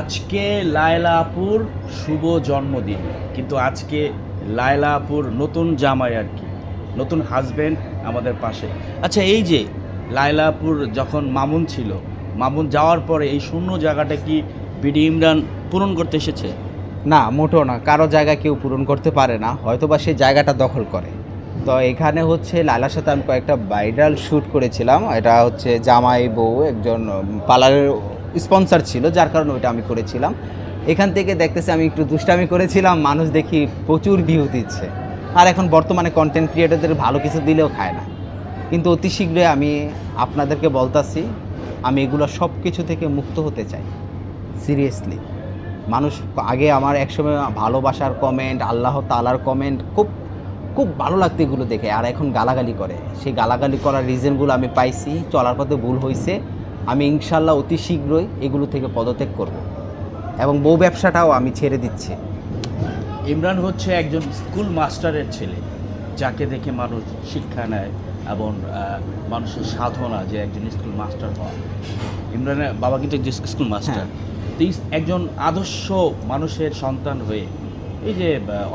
আজকে লায়লা আপুর শুভ জন্মদিন। কিন্তু আজকে লায়লা আপুর নতুন জামাই আর কি, নতুন হাজব্যান্ড আমাদের পাশে। আচ্ছা এই যে লায়লা আপুর যখন মামুন ছিল, মামুন যাওয়ার পরে এই শূন্য জায়গাটা কি বিডি ইমরান পূরণ করতে এসেছে? না, মোটেও না। কারও জায়গা কেউ পূরণ করতে পারে না হয়তো বা সেই জায়গাটা দখল করে। তো এখানে হচ্ছে লালার সাথে আমি কয়েকটা ভাইরাল শ্যুট করেছিলাম। এটা হচ্ছে জামাই বউ একজন পার্লারের স্পন্সর ছিল, যার কারণে ওইটা আমি করেছিলাম। এখান থেকে দেখতেছি আমি একটু দুষ্টামি করেছিলাম, মানুষ দেখি প্রচুর ভিউ দিচ্ছে। আর এখন বর্তমানে কন্টেন্ট ক্রিয়েটরদের ভালো কিছু দিলেও খায় না। কিন্তু অতি শীঘ্রই আমি আপনাদেরকে বলতাছি, আমি এগুলো সব কিছু থেকে মুক্ত হতে চাই। সিরিয়াসলি মানুষ আগে আমার একসময় ভালোবাসার কমেন্ট আল্লাহ তালার কমেন্ট খুব খুব ভালো লাগতো এগুলো দেখে। আর এখন গালাগালি করে। সেই গালাগালি করার রিজনগুলো আমি পাইছি, চলার পথে ভুল হয়েছে আমি ইনশাল্লাহ অতি শীঘ্রই এগুলো থেকে পদত্যাগ করব। এবং বউ ব্যবসাটাও আমি ছেড়ে দিচ্ছি। ইমরান হচ্ছে একজন স্কুল মাস্টারের ছেলে যাকে দেখে মানুষ শিক্ষা নেয় এবং মানুষের সাধনা যে একজন স্কুল মাস্টার হওয়া। ইমরানের বাবা কিন্তু একজন স্কুল মাস্টার। হ্যাঁ। তো এই একজন আদর্শ মানুষের সন্তান হয়ে এই যে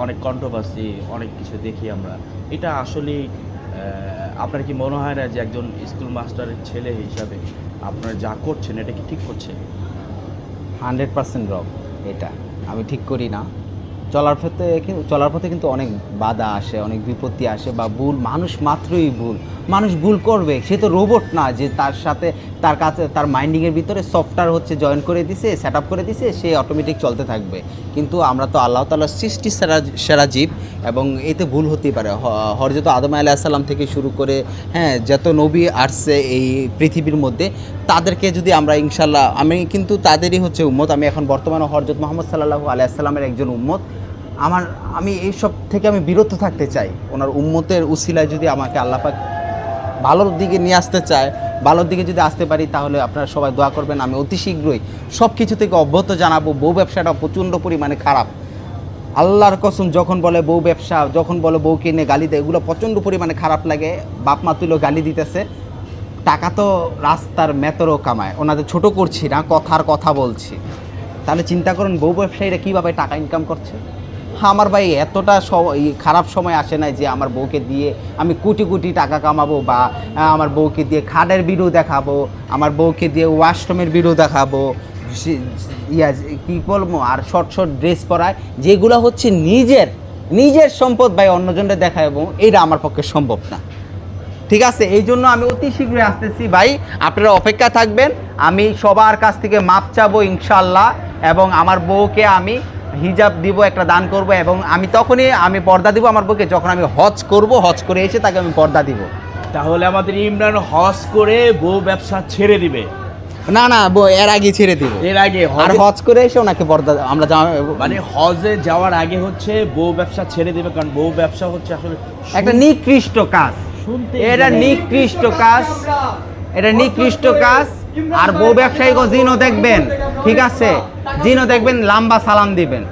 অনেক কন্ট্রোভার্সি অনেক কিছু দেখি আমরা এটা আসলে আপনার কি মনে হয় না যে একজন স্কুল মাস্টারের ছেলে হিসাবে আপনারা যা করছেন, এটা কি ঠিক করছে? হান্ড্রেড পার্সেন্ট রং, এটা। আমি ঠিক করি না। চলার পথে চলার পথে কিন্তু অনেক বাধা আসে, অনেক বিপত্তি আসে বা ভুল, মানুষ মাত্রই ভুল। মানুষ ভুল করবে, সে তো রোবট না যে তার সাথে, তার কাছে, তার মাইন্ডিংয়ের ভিতরে সফটওয়্যার হচ্ছে জয়েন করে দিছে সেট আপ করে দিছে, সে অটোমেটিক চলতে থাকবে। কিন্তু আমরা তো আল্লাহ তালার সৃষ্টি সেরা সেরা জীব এবং এতে ভুল হতেই পারে। হরজত আদম আলাহ সাল্লাম থেকে শুরু করে হ্যাঁ যত নবী আসছে এই পৃথিবীর মধ্যে, তাদেরকে যদি আমরা ইনশাল্লাহ আমি কিন্তু তাদেরই হচ্ছে উম্মত, আমি এখন বর্তমানে হরজত মোহাম্মদ সাল্লাহু আলাইসাল্লামের একজন উম্মত। আমার, আমি এইসব থেকে আমি বিরত থাকতে চাই। ওনার উম্মতের উসিলায় যদি আমাকে আল্লাপাক ভালোর দিকে নিয়ে আসতে চায়, ভালোর দিকে যদি আসতে পারি, তাহলে আপনারা সবাই দোয়া করবেন। আমি অতি শীঘ্রই সব কিছু থেকে অব্যাহত জানাব। বউ ব্যবসাটা প্রচণ্ড পরিমাণে খারাপ। আল্লাহর কসম, যখন বলে বউ ব্যবসা, যখন বলে বউকে নিয়ে গালি দেয়, এগুলো প্রচণ্ড পরিমাণে খারাপ লাগে। বাপ মা তুলো গালি দিতেছে। টাকা তো রাস্তার মেতরও কামায়। ওনাদের ছোট করছি না, কথার কথা বলছি। তাহলে চিন্তা করুন, বউ ব্যবসায়ীরা কীভাবে টাকা ইনকাম করছে? আমার ভাই এতটা খারাপ সময় আসে নাই যে আমার বউকে দিয়ে আমি কোটি কোটি টাকা কামাবো বা আমার বউকে দিয়ে খাটের ভিডিও দেখাবো, আমার বউকে দিয়ে ওয়াশরুমের ভিডিও দেখাবো ইয়া, কী বলব, আর শর্ট শর্ট ড্রেস পরায়, যেগুলো হচ্ছে নিজের নিজের সম্পদ ভাই অন্যজনের দেখাবো এইটা আমার পক্ষে সম্ভব না। ঠিক আছে, এই জন্য আমি অতি শীঘ্রই আসতেছি ভাই, আপনারা অপেক্ষা থাকবেন, আমি সবার কাছ থেকে মাপ চাবো ইনশাল্লাহ, এবং আমার বউকে আমি হিজাব দিব একটা দান করব এবং আমি তখনই আমি পর্দা দিব আমার বউকে যখন আমি হজ করব হজ করে এসে তাকে আমি পর্দা দিব। তাহলে আমাদের ইমরান হজ করে বউ ব্যবসা ছেড়ে দিবে। না না বউ এর আগে ছেড়ে দিব। এর আগে আর হজ করে এসে ওনাকে পর্দা আমরা মানে হজে যাওয়ার আগে হচ্ছে বউ ব্যবসা ছেড়ে দিবে কারণ বউ ব্যবসা হচ্ছে আসলে একটা নিকৃষ্ট কাজ। শুনতে এটা নিকৃষ্ট কাজ। এটা নিকৃষ্ট কাজ। আর বউ ব্যবসায়ী জিনও দেখবেন। ঠিক আছে? জিনও দেখবেন লাম্বা সালাম দিবেন।